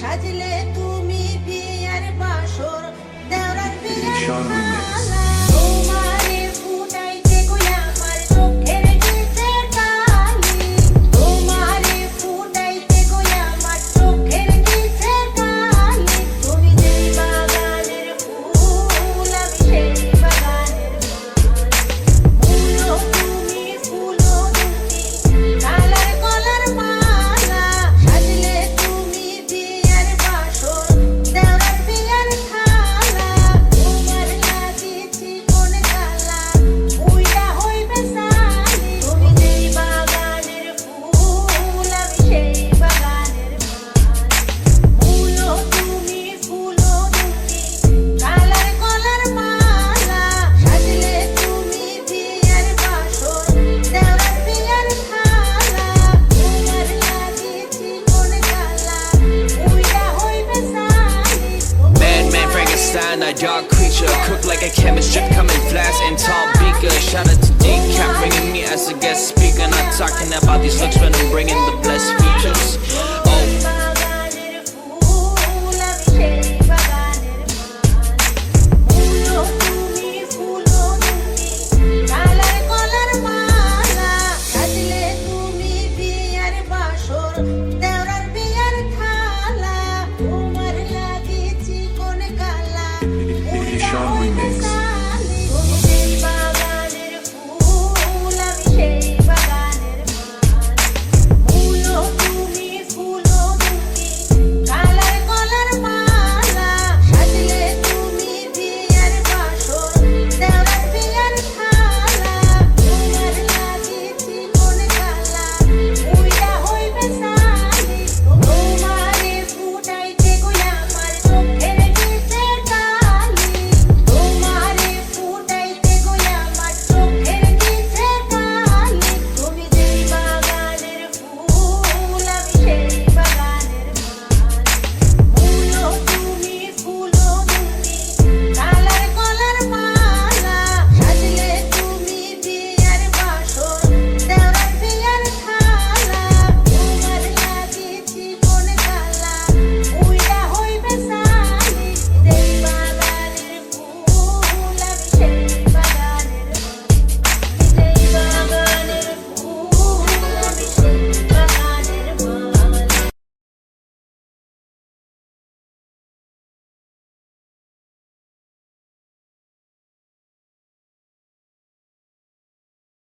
সাজলে তুমি বিয়ের বাসর দেওরার বিয়ের dark creature. Cook like a chemist, drip coming flash and tall beaker. Shout out to Decap, bringing me as a guest speaker. Not talking about these looks when I'm bringing the Deshaun Remix.